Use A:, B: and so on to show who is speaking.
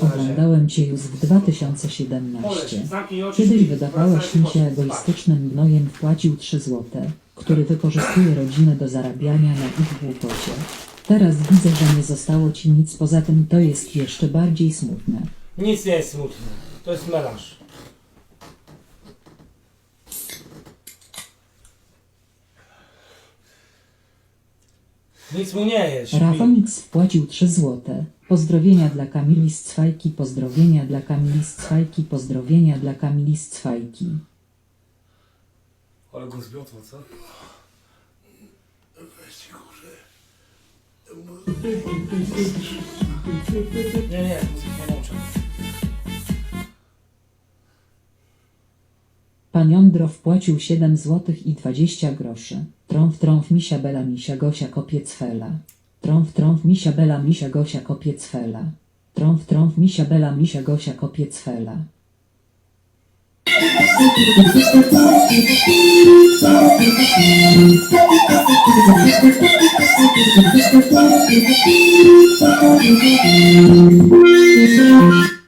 A: Oglądałem cię już w
B: Poleż,
A: 2017.
B: zamknij oczy
A: Kiedyś wydawałaś mi się egoistycznym gnojem wpłacił 3 złote, który wykorzystuje rodzinę do zarabiania na ich głupocie. Teraz widzę, że nie zostało ci nic poza tym to jest jeszcze bardziej smutne.
B: Nic nie jest smutne. To jest melanż. Nic mu nie jest. śpi.
A: Rafonix wpłacił 3 złote. Pozdrowienia dla Kamili Cwajki, pozdrowienia dla Kamili Cwajki, pozdrowienia dla Kamili Cwajki.
B: Ale go zmiotło, co? Nie, nie, muzyki nie włączam.
A: Pan Jądro wpłacił 7 złotych i 20 groszy. Trąf trąf misia bela misia Gosia kopiec fela. Trąf trąf misia bela misia Gosia kopiec fela. Trąf trąf misia bela misia Gosia kopiec fela.
C: Thank you.